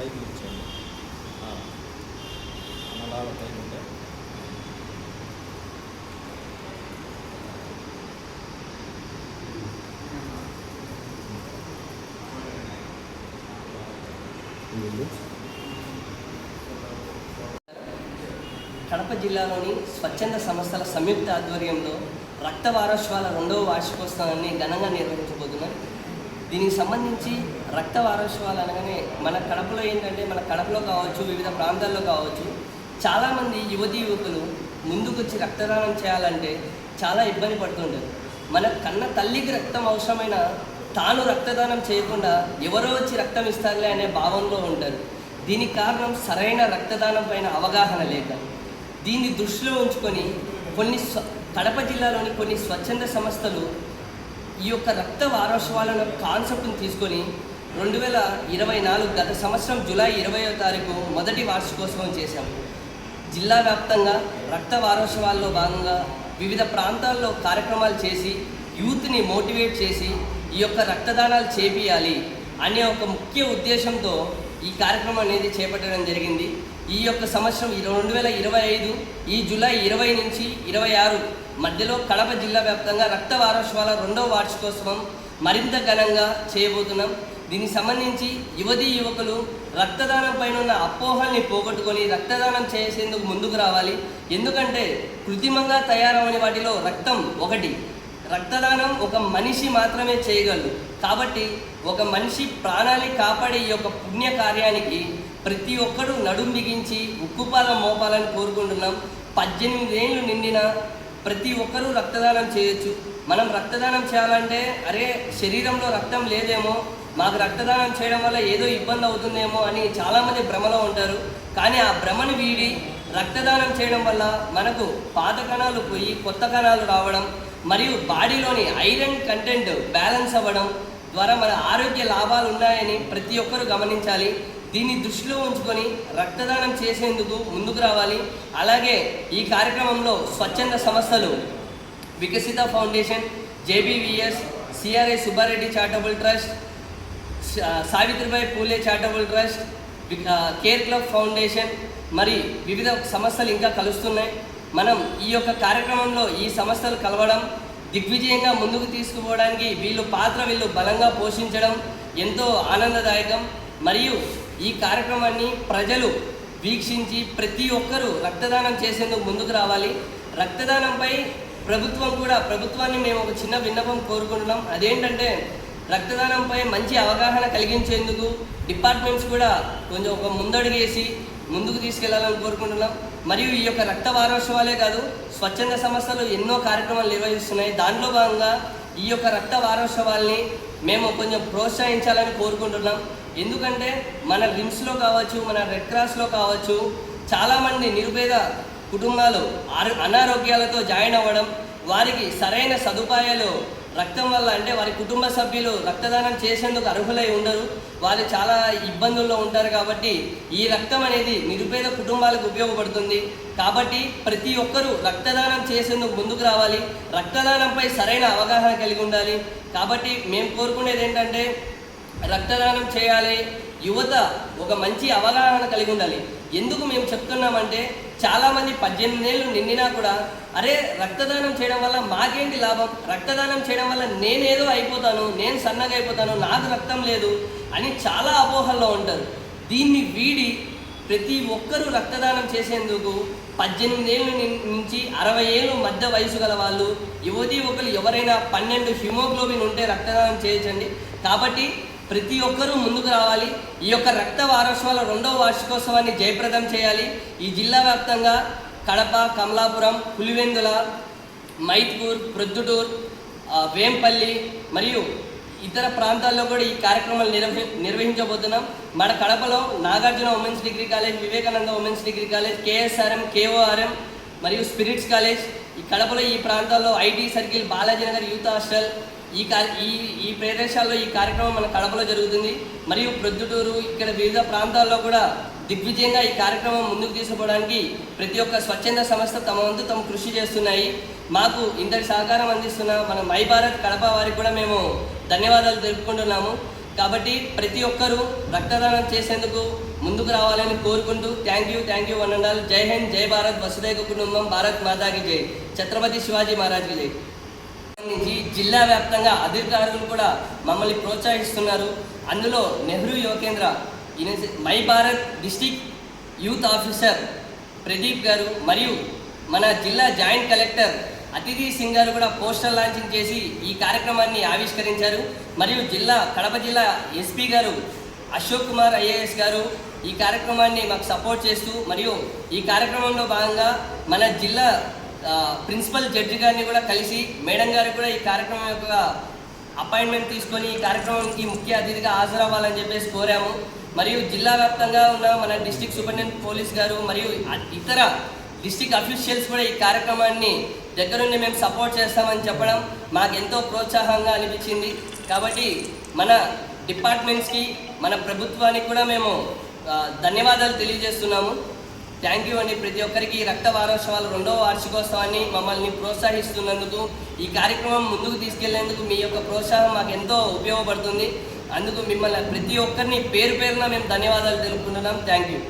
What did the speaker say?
పైకి ఇచ్చేయండి నలాల పైకి ఉంటే. కడప జిల్లాలోని స్వచ్ఛంద సంస్థల సంయుక్త ఆధ్వర్యంలో రక్త వారోత్సవాల రెండవ వార్షికోత్సవాన్ని ఘనంగా నిర్వహించబోతున్నాం. దీనికి సంబంధించి రక్త వారోత్సవాలు అనగానే మన కడపలో ఏంటంటే మన కడపలో కావచ్చు వివిధ ప్రాంతాల్లో కావచ్చు చాలామంది యువతి యువకులు ముందుకొచ్చి రక్తదానం చేయాలంటే చాలా ఇబ్బంది పడుతుంటారు. మన కన్న తల్లికి రక్తం అవసరమైన తాను రక్తదానం చేయకుండా ఎవరో వచ్చి రక్తం ఇస్తారులే అనే భావంలో ఉంటారు. దీనికి కారణం సరైన రక్తదానం పైన అవగాహన లేక. దీన్ని దృష్టిలో ఉంచుకొని కొన్ని కడప జిల్లాలోని కొన్ని స్వచ్ఛంద సంస్థలు ఈ యొక్క రక్త వారోత్సవాలను కాన్సెప్ట్ని తీసుకొని రెండు వేల ఇరవై నాలుగు గత సంవత్సరం జూలై ఇరవయో తారీఖు మొదటి వార్షికోత్సవం చేశాము జిల్లా వ్యాప్తంగా రక్త వారోత్సవాల్లో భాగంగా వివిధ ప్రాంతాల్లో కార్యక్రమాలు చేసి యూత్ని మోటివేట్ చేసి ఈ యొక్క రక్తదానాలు చేపియాలి అనే ఒక ముఖ్య ఉద్దేశంతో ఈ కార్యక్రమం అనేది చేపట్టడం జరిగింది. ఈ యొక్క సంవత్సరం రెండు వేల ఇరవై ఐదు ఈ జూలై ఇరవై నుంచి ఇరవై ఆరు మధ్యలో కడప జిల్లా వ్యాప్తంగా రక్త వారోత్సవాల రెండవ వార్షికోత్సవం మరింత ఘనంగా చేయబోతున్నాం. దీనికి సంబంధించి యువతీ యువకులు రక్తదానం పైన ఉన్న అపోహల్ని పోగొట్టుకొని రక్తదానం చేసేందుకు ముందుకు రావాలి. ఎందుకంటే కృత్రిమంగా తయారవని వాటిలో రక్తం ఒకటి రక్తదానం ఒక మనిషి మాత్రమే చేయగలదు. కాబట్టి ఒక మనిషి ప్రాణాన్ని కాపాడే ఈ యొక్క పుణ్య కార్యానికి ప్రతి ఒక్కరూ నడుం బిగించి ఉక్కుపాలం మోపాలని కోరుకుంటున్నాం. పద్దెనిమిది ఏళ్ళు నిండిన ప్రతి ఒక్కరూ రక్తదానం చేయొచ్చు. మనం రక్తదానం చేయాలంటే అరే శరీరంలో రక్తం లేదేమో మాకు రక్తదానం చేయడం వల్ల ఏదో ఇబ్బంది అవుతుందేమో అని చాలామంది భ్రమలో ఉంటారు. కానీ ఆ భ్రమను వీడి రక్తదానం చేయడం వల్ల మనకు పాత కణాలు పోయి కొత్త కణాలు రావడం మరియు బాడీలోని ఐరన్ కంటెంట్ బ్యాలెన్స్ అవ్వడం ద్వారా మన ఆరోగ్య లాభాలు ఉన్నాయని ప్రతి ఒక్కరూ గమనించాలి. దీన్ని దృష్టిలో ఉంచుకొని రక్తదానం చేసేందుకు ముందుకు రావాలి. అలాగే ఈ కార్యక్రమంలో స్వచ్ఛంద సంస్థలు Vikasita foundation JBVS CRI Subbareddy charitable trust Savitribai Phule charitable trust care club foundation మరి వివిధ సంస్థలు ఇంకా కలుస్తున్నాయి. మనం ఈ యొక్క కార్యక్రమంలో ఈ సంస్థలు కలవడం దిగ్విజయంగా ముందుకు తీసుకుపోవడానికి వీళ్ళు పాత్ర వీళ్ళు బలంగా పోషించడం ఎంతో ఆనందదాయకం. మరియు ఈ కార్యక్రమాన్ని ప్రజలు వీక్షించి ప్రతి ఒక్కరూ రక్తదానం చేసేందుకు ముందుకు రావాలి. రక్తదానంపై ప్రభుత్వం కూడా ప్రభుత్వాన్ని మేము ఒక చిన్న విన్నపం కోరుకుంటున్నాం. అదేంటంటే రక్తదానంపై మంచి అవగాహన కలిగించేందుకు డిపార్ట్మెంట్స్ కూడా కొంచెం ఒక ముందడుగేసి ముందుకు తీసుకెళ్ళాలని కోరుకుంటున్నాం. మరియు ఈ యొక్క రక్త వారోత్సవాలే కాదు స్వచ్ఛంద సంస్థలు ఎన్నో కార్యక్రమాలు నిర్వహిస్తున్నాయి. దానిలో భాగంగా ఈ యొక్క రక్త వారోత్సవాల్ని మేము కొంచెం ప్రోత్సహించాలని కోరుకుంటున్నాం. ఎందుకంటే మన రిమ్స్లో కావచ్చు మన రెడ్ క్రాస్లో కావచ్చు చాలామంది నిరుపేద కుటుంబాలు ఆరో అనారోగ్యాలతో జాయిన్ అవ్వడం వారికి సరైన సదుపాయాలు రక్తం వల్ల అంటే వారి కుటుంబ సభ్యులు రక్తదానం చేసేందుకు అర్హులై ఉండరు. వారు చాలా ఇబ్బందుల్లో ఉంటారు కాబట్టి ఈ రక్తం అనేది నిరుపేద కుటుంబాలకు ఉపయోగపడుతుంది. కాబట్టి ప్రతి ఒక్కరూ రక్తదానం చేసేందుకు ముందుకు రావాలి. రక్తదానంపై సరైన అవగాహన కలిగి ఉండాలి. కాబట్టి మేము కోరుకునేది ఏంటంటే రక్తదానం చేయాలి. యువత ఒక మంచి అవగాహన కలిగి ఉండాలి. ఎందుకు మేము చెప్తున్నామంటే చాలామంది పద్దెనిమిది ఏళ్ళు నిండినా కూడా అరే రక్తదానం చేయడం వల్ల మాకేంటి లాభం? రక్తదానం చేయడం వల్ల నేనేదో అయిపోతాను నేను సన్నగా అయిపోతాను నాకు రక్తం లేదు అని చాలా అపోహల్లో ఉంటారు. దీన్ని వీడి ప్రతి ఒక్కరూ రక్తదానం చేసేందుకు పద్దెనిమిది ఏళ్ళ నుంచి అరవై ఏళ్ళు మధ్య వయసు గల వాళ్ళు యువతి ఒకరు ఎవరైనా పన్నెండు హిమోగ్లోబిన్ ఉంటే రక్తదానం చేయించండి కాబట్టి ప్రతి ఒక్కరూ ముందుకు రావాలి. ఈ యొక్క రక్త వారోత్సవాల రెండవ వార్షికోత్సవాన్ని జయప్రదం చేయాలి. ఈ జిల్లా వ్యాప్తంగా కడప కమలాపురం పులివెందుల మైత్పూర్ ప్రొద్దుటూర్ వేంపల్లి మరియు ఇతర ప్రాంతాల్లో కూడా ఈ కార్యక్రమాలు నిర్వహి నిర్వహించబోతున్నాం. మన కడపలో Nagarjuna women's degree college Vivekananda women's degree college KSRM KORM మరియు స్పిరిట్స్ కాలేజ్. ఈ కడపలో ఈ ప్రాంతాల్లో IT circle Balaji Nagar youth hostel ఈ ఈ ఈ ప్రదేశాల్లో ఈ కార్యక్రమం మన కడపలో జరుగుతుంది. మరియు ప్రొద్దుటూరు ఇక్కడ వివిధ ప్రాంతాల్లో కూడా దిగ్విజయంగా ఈ కార్యక్రమం ముందుకు తీసుకుపోవడానికి ప్రతి ఒక్క స్వచ్ఛంద సంస్థ తమ వంతు తమ కృషి చేస్తున్నాయి. మాకు ఇంతటి సహకారం అందిస్తున్న మన మై భారత్ కడప వారికి కూడా మేము ధన్యవాదాలు తెలుపుకుంటున్నాము. కాబట్టి ప్రతి ఒక్కరూ రక్తదానం చేసేందుకు ముందుకు రావాలని కోరుకుంటూ thank you thank you one and all. Jai Hind Jai Bharat. వసుదైక కుటుంబం భారత్ మాతాకి జై. ఛత్రపతి శివాజీ మహారాజ్కి జై. సంబంధించి జిల్లా వ్యాప్తంగా అధికారులు కూడా మమ్మల్ని ప్రోత్సహిస్తున్నారు. అందులో Nehru Yuva Kendra university- My Bharat district youth officer Pradeep garu మరియు మన జిల్లా జాయింట్ కలెక్టర్ అతిథి సింగ్ గారు కూడా పోస్టర్ లాంచింగ్ చేసి ఈ కార్యక్రమాన్ని ఆవిష్కరించారు. మరియు జిల్లా కడప జిల్లా ఎస్పీ గారు అశోక్ కుమార్ ఐఏఎస్ గారు ఈ కార్యక్రమాన్ని మాకు సపోర్ట్ చేస్తూ మరియు ఈ కార్యక్రమంలో భాగంగా మన జిల్లా ప్రిన్సిపల్ జడ్జి గారిని కూడా కలిసి మేడం గారు కూడా ఈ కార్యక్రమం యొక్క అపాయింట్మెంట్ తీసుకొని ఈ కార్యక్రమానికి ముఖ్య అతిథిగా హాజరవ్వాలని చెప్పేసి కోరాము. మరియు జిల్లా వ్యాప్తంగా ఉన్న మన డిస్టిక్ సూపరింటెండెంట్ పోలీస్ గారు మరియు ఇతర డిస్టిక్ అఫీషియల్స్ కూడా ఈ కార్యక్రమాన్ని దగ్గరుండి మేము సపోర్ట్ చేస్తామని చెప్పడం మాకు ఎంతో ప్రోత్సాహంగా అనిపించింది. కాబట్టి మన డిపార్ట్మెంట్స్కి మన ప్రభుత్వానికి కూడా మేము ధన్యవాదాలు తెలియజేస్తున్నాము. థ్యాంక్ యూ అండి. ప్రతి ఒక్కరికి రక్త వారోత్సవాలు రెండవ వార్షికోత్సవాన్ని మమ్మల్ని ప్రోత్సహిస్తున్నందుకు ఈ కార్యక్రమం ముందుకు తీసుకెళ్ళేందుకు మీ యొక్క ప్రోత్సాహం మాకు ఎంతో ఉపయోగపడుతుంది. అందుకు మిమ్మల్ని ప్రతి ఒక్కరిని పేరు పేరున మేము ధన్యవాదాలు తెలుపుకుంటున్నాం. Thank you